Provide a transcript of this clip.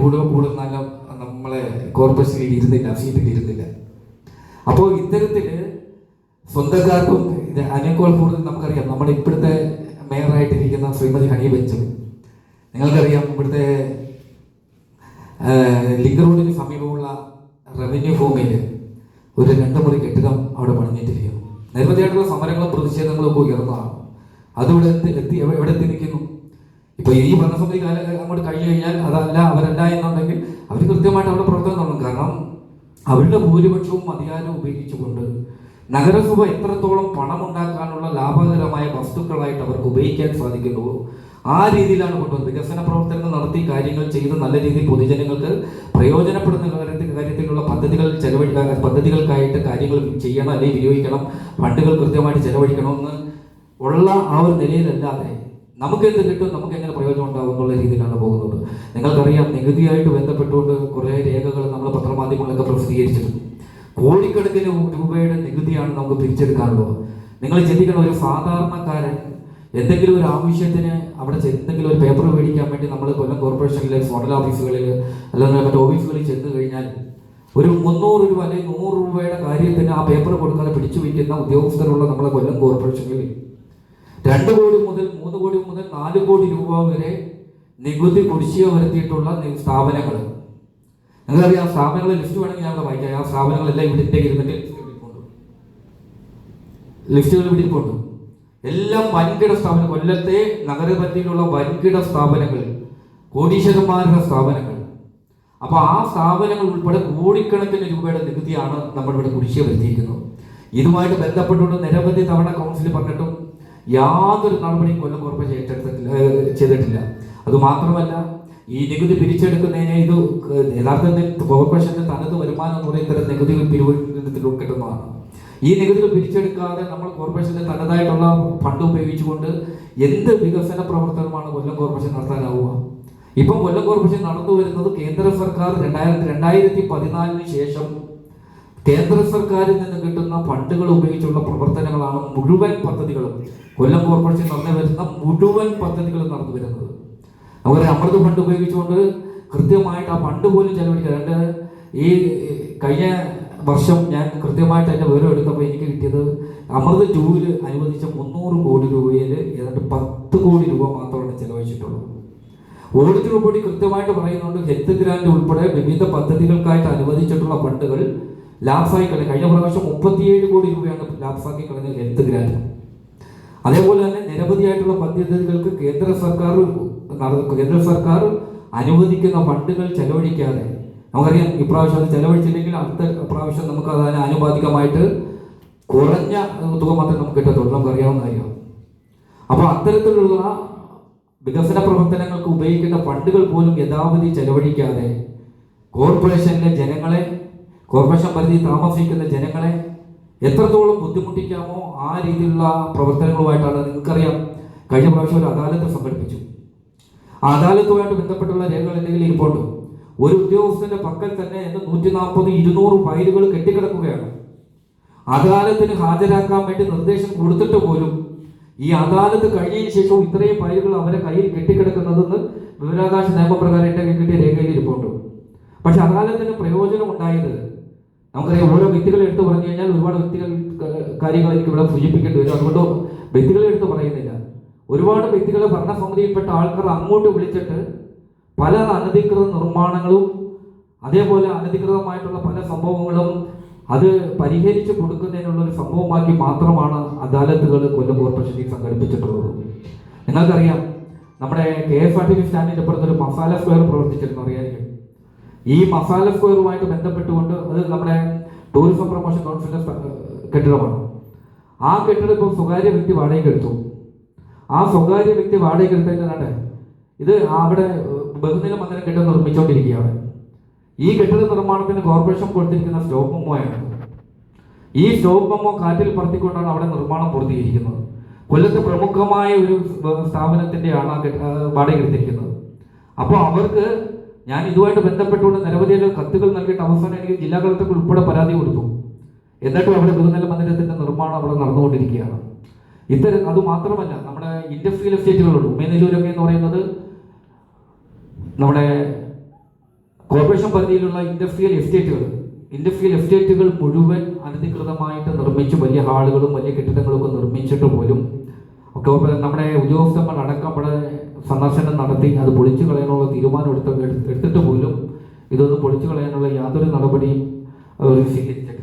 കൂടുതൽ നല്ല നമ്മളെ കോർപ്പറേഷനിൽ ഇരുന്നില്ല സീറ്റിൽ ഇരുന്നില്ല. അപ്പോൾ ഇത്തരത്തിൽ സ്വന്തക്കാർക്കും ഇത് അതിനേക്കാൾ കൂടുതൽ നമുക്കറിയാം. നമ്മുടെ ഇപ്പോഴത്തെ മേയറായിട്ടിരിക്കുന്ന ശ്രീമതി ഹണി ബെഞ്ചും നിങ്ങൾക്കറിയാം ഇവിടുത്തെ ലിങ്ക് റോഡിന് സമീപമുള്ള റവന്യൂ ഭൂമിയിൽ ഒരു രണ്ട് മുറി കെട്ടിടം അവിടെ പണിഞ്ഞിട്ടിരിക്കുന്നു. നിരവധിയായിട്ടുള്ള സമരങ്ങളും പ്രതിഷേധങ്ങളും ഒക്കെ ഉയർന്നതാണ്. അതിവിടെ എത്തി എവിടെ എവിടെ എത്തി നിൽക്കുന്നു? ഇപ്പൊ ഈ ഭരണസമിതി കാലം അങ്ങോട്ട് കഴിഞ്ഞു കഴിഞ്ഞാൽ അതല്ല അവരല്ല എന്നുണ്ടെങ്കിൽ അവർ കൃത്യമായിട്ട് അവിടെ പ്രവർത്തനം തുടങ്ങും. കാരണം അവരുടെ ഭൂരിപക്ഷവും അധികാരം ഉപയോഗിച്ചുകൊണ്ട് നഗരസഭ എത്രത്തോളം പണം ഉണ്ടാക്കാനുള്ള ലാഭകരമായ വസ്തുക്കളായിട്ട് അവർക്ക് ഉപയോഗിക്കാൻ സാധിക്കുന്നു ആ രീതിയിലാണ് കൊണ്ടുവന്നത്. വികസന പ്രവർത്തനങ്ങൾ നടത്തി കാര്യങ്ങൾ ചെയ്ത് നല്ല രീതിയിൽ പൊതുജനങ്ങൾക്ക് പ്രയോജനപ്പെടുന്ന കാര്യത്തിലുള്ള പദ്ധതികൾ ചെലവഴിക്കാൻ പദ്ധതികൾക്കായിട്ട് കാര്യങ്ങൾ ചെയ്യണം അല്ലെങ്കിൽ വിനിയോഗിക്കണം ഫണ്ടുകൾ കൃത്യമായിട്ട് ചെലവഴിക്കണമെന്ന് ഉള്ള ആ ഒരു നിലയിലല്ലാതെ നമുക്ക് എന്ത് കിട്ടും? നമുക്ക് എങ്ങനെ പ്രയോജനം ഉണ്ടാവും എന്നുള്ള രീതിയിലാണ് പോകുന്നത്. നിങ്ങൾക്കറിയാം നികുതിയായിട്ട് ബന്ധപ്പെട്ടുകൊണ്ട് കുറേ രേഖകൾ നമ്മൾ പത്രമാധ്യമങ്ങളൊക്കെ പ്രസിദ്ധീകരിച്ചിട്ടുണ്ട്. കോടിക്കണക്കിന് രൂപയുടെ നികുതിയാണ് നമുക്ക് പിരിച്ചെടുക്കാനുള്ളത്. നിങ്ങൾ ചിന്തിക്കണം ഒരു സാധാരണക്കാരൻ എന്തെങ്കിലും ഒരു ആവശ്യത്തിന് അവിടെ എന്തെങ്കിലും ഒരു പേപ്പർ മേടിക്കാൻ വേണ്ടി നമ്മൾ കൊല്ലം കോർപ്പറേഷനിലെ സോണൽ ഓഫീസുകളിൽ അല്ലെങ്കിൽ മറ്റു ഓഫീസുകളിൽ ചെന്ന് കഴിഞ്ഞാൽ ഒരു മുന്നൂറ് രൂപ അല്ലെങ്കിൽ നൂറ് രൂപയുടെ കാര്യത്തിന് ആ പേപ്പർ കൊടുക്കാതെ പിടിച്ചു വയ്ക്കുന്ന ഉദ്യോഗസ്ഥരുള്ള നമ്മളെ കൊല്ലം കോർപ്പറേഷനിൽ രണ്ട് കോടി മുതൽ മൂന്ന് കോടി മുതൽ നാല് കോടി രൂപ വരെ നികുതി കുടിശ്ശിക വരുത്തിയിട്ടുള്ള സ്ഥാപനങ്ങൾ നിങ്ങൾക്കറിയാം സ്ഥാപനങ്ങൾ ലിസ്റ്റ് വേണമെങ്കിൽ ഞാൻ വായിക്കാം. ആ സ്ഥാപനങ്ങളെല്ലാം ഇവിടെ ഇരുന്നിട്ട് ലിസ്റ്റുകൾ ഇവിടെ ഇരിപ്പുണ്ട്. എല്ലാം വൻകിട സ്ഥാപനം കൊല്ലത്തെ നഗരപരിധിയിലുള്ള വൻകിട സ്ഥാപനങ്ങൾ കോടീശ്വരന്മാരുടെ സ്ഥാപനങ്ങൾ. അപ്പൊ ആ സ്ഥാപനങ്ങൾ ഉൾപ്പെടെ കോടിക്കണക്കിന് രൂപയുടെ നികുതിയാണ് നമ്മൾ ഇവിടെ കുടിശ്ശിക വരുത്തിയിരിക്കുന്നത്. ഇതുമായിട്ട് ബന്ധപ്പെട്ടുകൊണ്ട് നിരവധി തവണ കൗൺസിൽ പറഞ്ഞിട്ടും യാതൊരു നടപടിയും കൊല്ലം കോർപ്പറേഷൻ ചെയ്തിട്ടില്ല. അത് മാത്രമല്ല ഈ നികുതി പിരിച്ചെടുക്കുന്നതിന് ഇത് യഥാർത്ഥത്തിൽ കോർപ്പറേഷന്റെ തനത് വരുമാനം എന്ന് പറയുന്ന നികുതികൾ പിരിവെടുത്തിൽ ഈ നികുതികൾ പിരിച്ചെടുക്കാതെ നമ്മൾ കോർപ്പറേഷന്റെ തനതായിട്ടുള്ള ഫണ്ട് ഉപയോഗിച്ചുകൊണ്ട് എന്ത് വികസന പ്രവർത്തനമാണ് കൊല്ലം കോർപ്പറേഷൻ നടത്താനാവുക? ഇപ്പം കൊല്ലം കോർപ്പറേഷൻ നടന്നു വരുന്നത് കേന്ദ്ര സർക്കാർ രണ്ടായിരത്തി രണ്ടായിരത്തി പതിനാലിന് ശേഷം കേന്ദ്ര സർക്കാരിൽ നിന്ന് കിട്ടുന്ന ഫണ്ടുകൾ ഉപയോഗിച്ചുള്ള പ്രവർത്തനങ്ങളാണ് മുഴുവൻ പദ്ധതികളും. കൊല്ലം കോർപ്പറേഷൻ നടന്നു വരുന്ന മുഴുവൻ പദ്ധതികളും നടന്നു വരുന്നത്. അതുപോലെ അമൃത് ഫണ്ട് ഉപയോഗിച്ചുകൊണ്ട് കൃത്യമായിട്ട് ആ ഫണ്ട് പോലും ചെലവഴിക്കുക. രണ്ട് ഈ കഴിഞ്ഞ വർഷം ഞാൻ കൃത്യമായിട്ട് എന്റെ വിവരം എടുത്തപ്പോൾ എനിക്ക് കിട്ടിയത് അമൃത് ടൂവിൽ അനുവദിച്ച മുന്നൂറ് കോടി രൂപയിൽ ഏതാണ്ട് പത്ത് കോടി രൂപ മാത്രമാണ് ചെലവഴിച്ചിട്ടുള്ളത്. ഓഡിറ്റ് റിപ്പോർട്ടിൽ കൃത്യമായിട്ട് പറയുന്നുണ്ട് ഹെൽത്ത് ഗ്രാൻഡ് ഉൾപ്പെടെ വിവിധ പദ്ധതികൾക്കായിട്ട് അനുവദിച്ചിട്ടുള്ള ഫണ്ടുകൾ ലാപ്സായി കളഞ്ഞു കഴിഞ്ഞ പ്രാവശ്യം മുപ്പത്തിയേഴ് കോടി രൂപയാണ് ലാഭമാക്കി കളഞ്ഞ ഹെൽത്ത് ഗ്രാൻഡ് അതേപോലെ തന്നെ നിരവധിയായിട്ടുള്ള പദ്ധതികൾക്ക് കേന്ദ്ര സർക്കാർ കേന്ദ്ര സർക്കാർ അനുവദിക്കുന്ന ഫണ്ടുകൾ ചെലവഴിക്കാതെ നമുക്കറിയാം ഇപ്രാവശ്യം അത് ചെലവഴിച്ചില്ലെങ്കിൽ അടുത്ത പ്രാവശ്യം നമുക്ക് അതിന് ആനുപാതികമായിട്ട് കുറഞ്ഞ തുക മാത്രമേ നമുക്ക് കിട്ടത്തുള്ളൂ. നമുക്കറിയാവുന്ന കാര്യമാണ്. അപ്പോൾ അത്തരത്തിലുള്ള വികസന പ്രവർത്തനങ്ങൾക്ക് ഉപയോഗിക്കേണ്ട ഫണ്ടുകൾ പോലും യഥാവധി ചെലവഴിക്കാതെ കോർപ്പറേഷനിലെ ജനങ്ങളെ കോർപ്പറേഷൻ പരിധി താമസിക്കുന്ന ജനങ്ങളെ എത്രത്തോളം ബുദ്ധിമുട്ടിക്കാമോ ആ രീതിയിലുള്ള പ്രവർത്തനങ്ങളുമായിട്ടാണ് നിങ്ങൾക്കറിയാം. കഴിഞ്ഞ പ്രാവശ്യം ഒരു അദാലത്ത് സംഘടിപ്പിച്ചു. ആ അദാലത്തുമായിട്ട് ബന്ധപ്പെട്ടുള്ള രേഖകൾ എന്തെങ്കിലും ഇരിപ്പുണ്ട്? ഒരു ഉദ്യോഗസ്ഥന്റെ പക്കൽ തന്നെ എന്ന് നൂറ്റി നാൽപ്പത് ഇരുന്നൂറ് ഫയലുകൾ കെട്ടിക്കിടക്കുകയാണ്. അദാലത്തിന് ഹാജരാക്കാൻ വേണ്ടി നിർദ്ദേശം കൊടുത്തിട്ട് പോലും ഈ അദാലത്ത് കഴിഞ്ഞതിന് ശേഷവും ഇത്രയും ഫയലുകൾ അവരെ കയ്യിൽ കെട്ടിക്കിടക്കുന്നതെന്ന് വിവരാകാശ നിയമപ്രകാരം കയ്യിൽ കിട്ടിയ രേഖയിൽ ഇരിപ്പുണ്ട്. പക്ഷെ അദാലത്തിന് പ്രയോജനം ഉണ്ടായത് നമുക്കറിയാം ഓരോ വ്യക്തികളെ എടുത്ത് പറഞ്ഞു കഴിഞ്ഞാൽ ഒരുപാട് വ്യക്തികൾ കാര്യങ്ങൾ എനിക്ക് ഇവിടെ സൂചിപ്പിക്കേണ്ടി വരും. അതുകൊണ്ട് വ്യക്തികളെ എടുത്ത് പറയുന്നില്ല. ഒരുപാട് വ്യക്തികളെ ഭരണസമിതിയിൽപ്പെട്ട ആൾക്കാർ അങ്ങോട്ട് വിളിച്ചിട്ട് പല അനധികൃത നിർമ്മാണങ്ങളും അതേപോലെ അനധികൃതമായിട്ടുള്ള പല സംഭവങ്ങളും അത് പരിഹരിച്ചു കൊടുക്കുന്നതിനുള്ള ഒരു സംഭവമാക്കി മാത്രമാണ് അദാലത്തുകൾ കൊല്ലം കോർപ്പറേഷനിൽ സംഘടിപ്പിച്ചിട്ടുള്ളത്. നിങ്ങൾക്കറിയാം നമ്മുടെ K S R T C സ്റ്റാൻഡിന്റെ പുറത്തൊരു മസാല സ്ക്വയർ പ്രവർത്തിച്ചിരുന്നു അറിയായിരിക്കും ഈ മസാല സ്ക്വയറുമായിട്ട് ബന്ധപ്പെട്ടുകൊണ്ട് അത് നമ്മുടെ ടൂറിസം പ്രൊമോഷൻ കൗൺസിലിന്റെ കെട്ടിടമാണ്. ആ കെട്ടിടം ഇപ്പോൾ സ്വകാര്യ വ്യക്തി വാടകയ്ക്ക് എടുത്തു. ആ സ്വകാര്യ വ്യക്തി വാടകയ്ക്ക് എടുത്തതിനാണ് ഇത് അവിടെ ബഹുനില മന്ദിരം കെട്ടിടം നിർമ്മിച്ചുകൊണ്ടിരിക്കുകയാണ് ഈ കെട്ടിട നിർമ്മാണത്തിന് കോർപ്പറേഷൻ കൊടുത്തിരിക്കുന്ന സ്റ്റോപ്പ് മെമ്മോയാണ് ഈ സ്റ്റോപ്പ് മെമ്മോ കാറ്റിൽ പറത്തിക്കൊണ്ടാണ് അവിടെ നിർമ്മാണം പൂർത്തീകരിക്കുന്നത്. കൊല്ലത്ത് പ്രമുഖമായ ഒരു ആ വാടക എടുത്തിരിക്കുന്നത്. അപ്പോൾ അവർക്ക് ഞാൻ ഇതുമായിട്ട് ബന്ധപ്പെട്ടുകൊണ്ട് നിരവധി കത്തുകൾ നൽകിയിട്ട് അവസാനം എനിക്ക് ജില്ലാ കളക്ടർക്ക് ഉൾപ്പെടെ പരാതി കൊടുത്തു. എന്നിട്ടും അവിടെ ബഹുനില മന്ദിരത്തിന്റെ നിർമ്മാണം അവിടെ നടന്നുകൊണ്ടിരിക്കുകയാണ്. ഇത്തരം അത് മാത്രമല്ല നമ്മുടെ ഇൻഡസ്ട്രിയൽ എസ്റ്റേറ്റുകളുണ്ട്. ഉമയനെല്ലൂരൊക്കെ എന്ന് പറയുന്നത് നമ്മുടെ കോർപ്പറേഷൻ പരിധിയിലുള്ള ഇൻഡസ്ട്രിയൽ എസ്റ്റേറ്റുകൾ. ഇൻഡസ്ട്രിയൽ എസ്റ്റേറ്റുകൾ മുഴുവൻ അനധികൃതമായിട്ട് നിർമ്മിച്ച് വലിയ ഹാളുകളും വലിയ കെട്ടിടങ്ങളും ഒക്കെ നിർമ്മിച്ചിട്ട് പോലും ഒക്കെ നമ്മുടെ ഉദ്യോഗസ്ഥന്മാർ അടക്കം ഇവിടെ സന്ദർശനം നടത്തി അത് പൊളിച്ചു കളയാനുള്ള തീരുമാനം എടുത്ത എടുത്തിട്ട് പോലും ഇതൊന്ന് പൊളിച്ചു കളയാനുള്ള യാതൊരു നടപടിയും അവർ സ്വീകരിച്ചിട്ടില്ല.